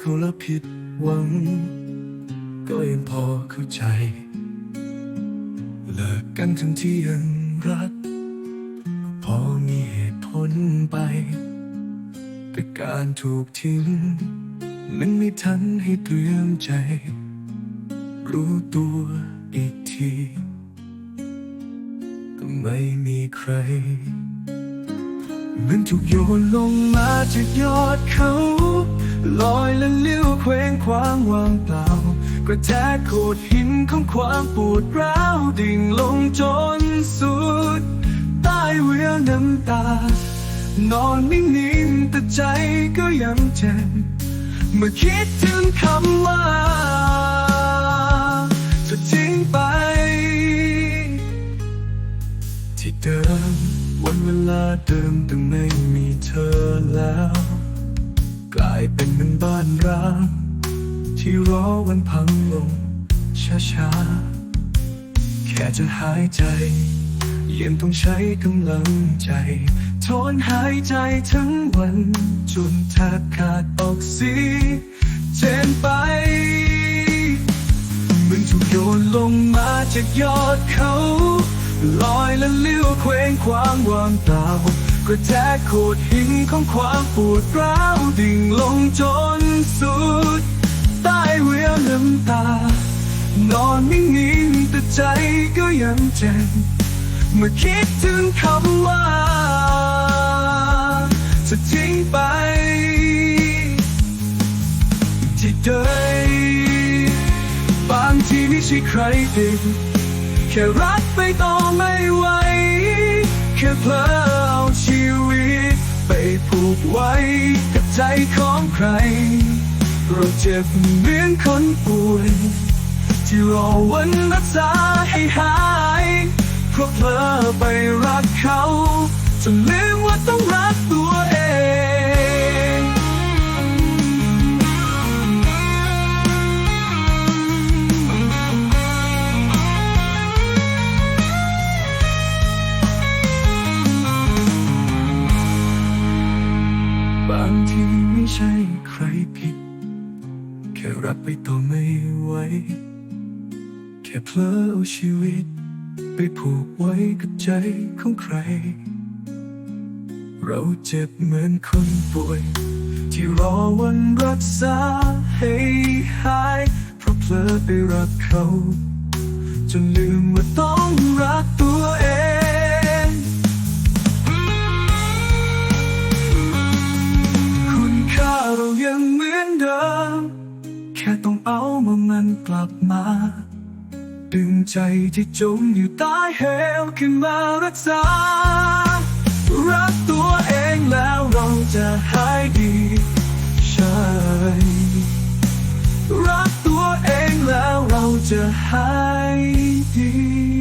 เขาแล้วผิดหวัง ก็ยังพอเข้าใจ เลิกกันทั้งที่ยังรัก พอมีเหตุผลไปแต่การถูกทิ้งมันไม่ทันให้เตรียมใจ รู้ตัวอีกทีก็ไม่มีใคร มือนถูกโยนลงมาจากยอดเขา ลอยและเลี้ยวเคว้งคว้างวางเปล่ากระแทกโขดหินของความปวดร้าวดิ่งลงจนสุด ใต้เวียน้ำตา นอนนิ่งๆแต่ใจก็ยังเจ็บเมื่อคิดถึงคำว่าจะทิ้งไป ที่เดิม วันเวลาเดิมแต่ไม่มีเธอแล้ว กลายเป็นเหมือนบ้านร้าง ที่รอวันพังลงช้าๆ แค่จะหายใจยังต้องใช้กำลังใจทนหายใจทั้งวัน จนแทบขาดออกซิเจนไปเหมือนถูกโยนลงมาจากยอดเขา เคว้งคว้างวางเปล่ากระแทกโขดหินของความปวดร้าวดิ่งลงจนสุด ใต้เวียน้ำตา นอนนิ่งๆแต่ใจก็ยังเจ็บเมื่อคิดถึงคำว่า จะทิ้งไปที่เดินบางทีไม่ใช่ใครผิดแค่รักไปต่อไม่ไหว ค่เพลอเอาชีวิต ไปผูกไว้กับใจของใครเราเจ็บเหมือนคนป่วยที่รอวันรักษาให้หาย เพราะเพลอไปรักเขาจนลืมางทีไม่ใช่ใครผิด แค่รักไปต่อไม่ไหว แค่เพลอเอาชีวิต ไปผูกไว้กับใจของใคร เราเจ็บเหมือนคนป่วย ที่รอวันรักษาให้หายเพราะเพลอไปรักเขา จนลืมว่าต้องรักตัวเอง กลับมา ดึงใจที่จมอยู่ใต้เหวขึ้นมารักษา รักตัวเองแล้วเราจะหายดีใช่รักตัวเองแล้วเราจะหายดี